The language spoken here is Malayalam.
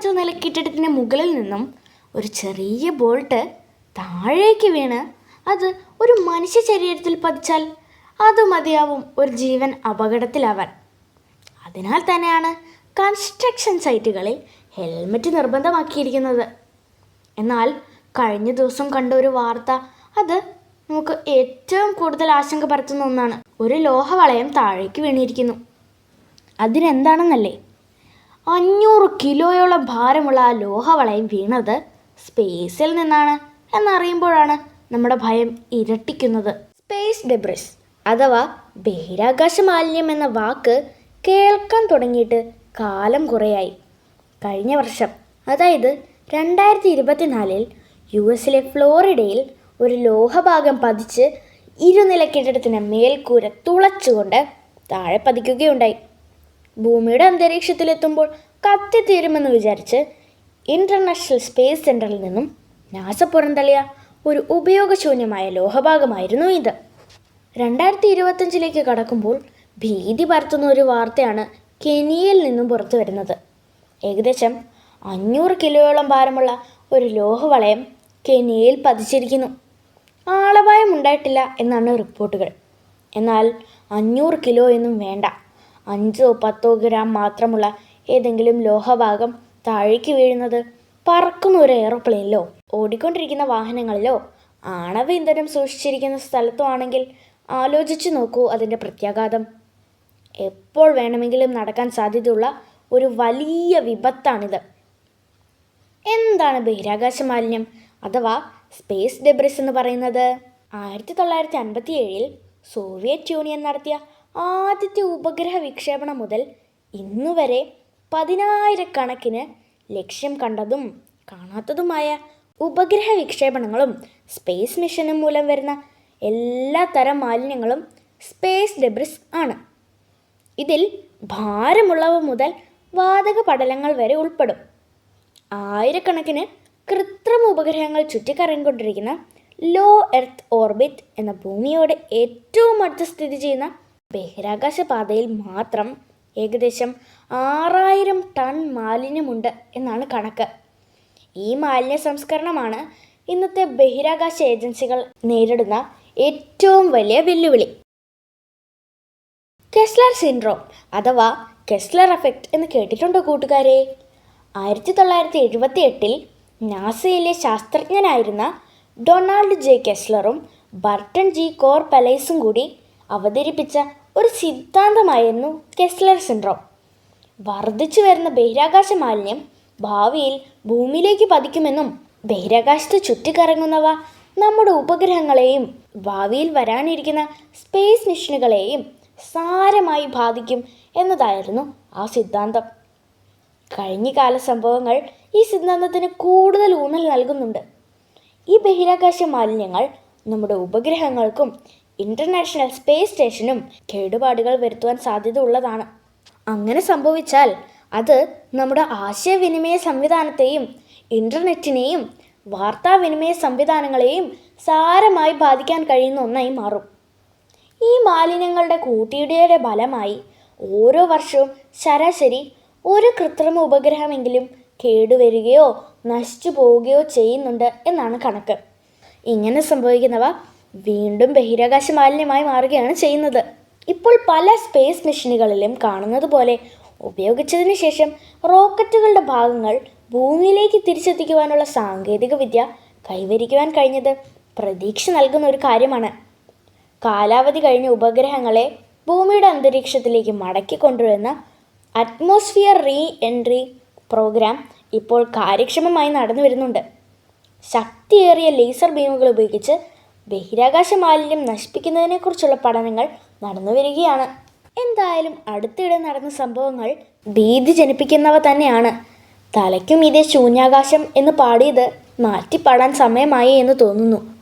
അഞ്ചോ നില കെട്ടിടത്തിന് മുകളിൽ നിന്നും ഒരു ചെറിയ ബോൾട്ട് താഴേക്ക് വീണ് അത് ഒരു മനുഷ്യ ശരീരത്തിൽ പതിച്ചാൽ അത് മതിയാവും ഒരു ജീവൻ അപകടത്തിലാവാൻ. അതിനാൽ തന്നെയാണ് കൺസ്ട്രക്ഷൻ സൈറ്റുകളിൽ ഹെൽമറ്റ് നിർബന്ധമാക്കിയിരിക്കുന്നത്. എന്നാൽ കഴിഞ്ഞ ദിവസം കണ്ട ഒരു വാർത്ത അത് നമുക്ക് ഏറ്റവും കൂടുതൽ ആശങ്ക പരത്തുന്ന ഒന്നാണ്. ഒരു ലോഹവളയം താഴേക്ക് വീണിരിക്കുന്നു. അതിനെന്താണെന്നല്ലേ? അഞ്ഞൂറ് കിലോയോളം ഭാരമുള്ള ആ ലോഹവളയം വീണത് സ്പേസിൽ നിന്നാണ് എന്നറിയുമ്പോഴാണ് നമ്മുടെ ഭയം ഇരട്ടിക്കുന്നത്. സ്പേസ് ഡെബ്രിസ് അഥവാ ബഹിരാകാശ മാലിന്യം എന്ന വാക്ക് കേൾക്കാൻ തുടങ്ങിയിട്ട് കാലം കുറേയായി. കഴിഞ്ഞ വർഷം അതായത് രണ്ടായിരത്തി ഇരുപത്തിനാലിൽ യു എസിലെ ഫ്ലോറിഡയിൽ ഒരു ലോഹഭാഗം പതിച്ച് ഇരുനില കെട്ടിടത്തിന് മേൽക്കൂര തുളച്ചുകൊണ്ട് താഴെ പതിക്കുകയുണ്ടായി. ഭൂമിയുടെ അന്തരീക്ഷത്തിലെത്തുമ്പോൾ കത്തിത്തീരുമെന്ന് വിചാരിച്ച് ഇന്റർനാഷണൽ സ്പേസ് സെന്ററിൽ നിന്നും നാസ പുറന്തള്ളിയ ഒരു ഉപയോഗശൂന്യമായ ലോഹഭാഗമായിരുന്നു ഇത്. രണ്ടായിരത്തി ഇരുപത്തഞ്ചിലേക്ക് കടക്കുമ്പോൾ ഭീതി പരത്തുന്ന ഒരു വാർത്തയാണ് കെനിയയിൽ നിന്നും പുറത്തു വരുന്നത്. ഏകദേശം അഞ്ഞൂറ് കിലോയോളം ഭാരമുള്ള ഒരു ലോഹവളയം കെനിയയിൽ പതിച്ചിരിക്കുന്നു. ആളപായം ഉണ്ടായിട്ടില്ല എന്നാണ് റിപ്പോർട്ടുകൾ. എന്നാൽ അഞ്ഞൂറ് കിലോ എന്നും വേണ്ട. അഞ്ചോ പത്തോ ഗ്രാം മാത്രമുള്ള ഏതെങ്കിലും ലോഹഭാഗം താഴേക്ക് വീഴുന്നത് പറക്കുന്ന ഒരു എയറോപ്ലെയിനിലോ ഓടിക്കൊണ്ടിരിക്കുന്ന വാഹനങ്ങളിലോ? ആണവ ഇന്ധനം സൂക്ഷിച്ചിരിക്കുന്ന സ്ഥലത്തോ ആണെങ്കിൽ ആലോചിച്ചു നോക്കൂ അതിന്റെ പ്രത്യാഘാതം. എപ്പോൾ വേണമെങ്കിലും നടക്കാൻ സാധ്യതയുള്ള ഒരു വലിയ വിപത്താണിത്. എന്താണ് ബഹിരാകാശ മാലിന്യം അഥവാ സ്പേസ് ഡെബ്രിസ് എന്ന് പറയുന്നത്? ആയിരത്തി തൊള്ളായിരത്തി അൻപത്തി ഏഴിൽ സോവിയറ്റ് യൂണിയൻ നടത്തിയ ആദ്യത്തെ ഉപഗ്രഹ വിക്ഷേപണം മുതൽ ഇന്നുവരെ പതിനായിരക്കണക്കിന് ലക്ഷ്യം കണ്ടതും കാണാത്തതുമായ ഉപഗ്രഹ വിക്ഷേപണങ്ങളും സ്പേസ് മിഷനും മൂലം വരുന്ന എല്ലാ തരം മാലിന്യങ്ങളും സ്പേസ് ഡെബ്രിസ് ആണ്. ഇതിൽ ഭാരമുള്ളവ മുതൽ വാതക പടലങ്ങൾ വരെ ഉൾപ്പെടും. ആയിരക്കണക്കിന് കൃത്രിമ ഉപഗ്രഹങ്ങൾ ചുറ്റിക്കറങ്ങിക്കൊണ്ടിരിക്കുന്ന ലോ എർത്ത് ഓർബിറ്റ് എന്ന ഭൂമിയോട് ഏറ്റവും അടുത്ത് സ്ഥിതി ചെയ്യുന്ന ബഹിരാകാശ പാതയിൽ മാത്രം ഏകദേശം ആറായിരം ടൺ മാലിന്യമുണ്ട് എന്നാണ് കണക്ക്. ഈ മാലിന്യ സംസ്കരണമാണ് ഇന്നത്തെ ബഹിരാകാശ ഏജൻസികൾ നേരിടുന്ന ഏറ്റവും വലിയ വെല്ലുവിളി. കെസ്ലർ സിൻഡ്രോം അഥവാ കെസ്ലർ എഫക്റ്റ് എന്ന് കേട്ടിട്ടുണ്ടോ കൂട്ടുകാരെ? ആയിരത്തി തൊള്ളായിരത്തി എഴുപത്തി എട്ടിൽ നാസയിലെ ശാസ്ത്രജ്ഞനായിരുന്ന ഡൊണാൾഡ് ജെ കെസ്ലറും ബർട്ടൺ ജി കോർ പലൈസും കൂടി അവതരിപ്പിച്ച ഒരു സിദ്ധാന്തമായിരുന്നു കെസ്ലർ സിൻഡ്രോം. വർദ്ധിച്ചു വരുന്ന ബഹിരാകാശ മാലിന്യം ഭാവിയിൽ ഭൂമിയിലേക്ക് പതിക്കുമെന്നും ബഹിരാകാശത്ത് ചുറ്റിക്കറങ്ങുന്നവ നമ്മുടെ ഉപഗ്രഹങ്ങളെയും ഭാവിയിൽ വരാനിരിക്കുന്ന സ്പേസ് മിഷനുകളെയും സാരമായി ബാധിക്കും എന്നതായിരുന്നു ആ സിദ്ധാന്തം. കഴിഞ്ഞകാല സംഭവങ്ങൾ ഈ സിദ്ധാന്തത്തിന് കൂടുതൽ ഊന്നൽ നൽകുന്നുണ്ട്. ഈ ബഹിരാകാശ മാലിന്യങ്ങൾ നമ്മുടെ ഉപഗ്രഹങ്ങൾക്കും ഇന്റർനാഷണൽ സ്പേസ് സ്റ്റേഷനും കേടുപാടുകൾ വരുത്തുവാൻ സാധ്യത ഉള്ളതാണ് അങ്ങനെ സംഭവിച്ചാൽ അത് നമ്മുടെ ആശയവിനിമയ സംവിധാനത്തെയും ഇന്റർനെറ്റിനെയും വാർത്താവിനിമയ സംവിധാനങ്ങളെയും സാരമായി ബാധിക്കാൻ കഴിയുന്ന ഒന്നായി മാറും. ഈ മാലിന്യങ്ങളുടെ കൂട്ടിയിടിയുടെ ഫലമായി ഓരോ വർഷവും ശരാശരി ഒരു കൃത്രിമ ഉപഗ്രഹമെങ്കിലും കേടുവരികയോ നശിച്ചു പോവുകയോ ചെയ്യുന്നുണ്ട് എന്നാണ് കണക്ക്. ഇങ്ങനെ സംഭവിക്കുന്നവ വീണ്ടും ബഹിരാകാശ മാലിന്യമായി മാറുകയാണ് ചെയ്യുന്നത്. ഇപ്പോൾ പല സ്പേസ് മിഷനുകളിലും കാണുന്നത് പോലെ ഉപയോഗിച്ചതിന് ശേഷം റോക്കറ്റുകളുടെ ഭാഗങ്ങൾ ഭൂമിയിലേക്ക് തിരിച്ചെത്തിക്കുവാനുള്ള സാങ്കേതിക വിദ്യ കൈവരിക്കുവാൻ കഴിഞ്ഞത് പ്രതീക്ഷ നൽകുന്ന ഒരു കാര്യമാണ്. കാലാവധി കഴിഞ്ഞ ഉപഗ്രഹങ്ങളെ ഭൂമിയുടെ അന്തരീക്ഷത്തിലേക്ക് മടക്കി കൊണ്ടുവരുന്ന അറ്റ്മോസ്ഫിയർ റീ എൻട്രി പ്രോഗ്രാം ഇപ്പോൾ കാര്യക്ഷമമായി നടന്നു വരുന്നുണ്ട് ശക്തിയേറിയ ലേസർ ബീമുകൾ ഉപയോഗിച്ച് ബഹിരാകാശ മാലിന്യം നശിപ്പിക്കുന്നതിനെക്കുറിച്ചുള്ള പഠനങ്ങൾ നടന്നുവരികയാണ് എന്തായാലും അടുത്തിടെ നടന്ന സംഭവങ്ങൾ ഭീതി ജനിപ്പിക്കുന്നവ തന്നെയാണ്. തലയ്ക്കും ഇതേ ശൂന്യാകാശം എന്ന് പാടിയത് മാറ്റിപ്പാടാൻ സമയമായി എന്ന് തോന്നുന്നു.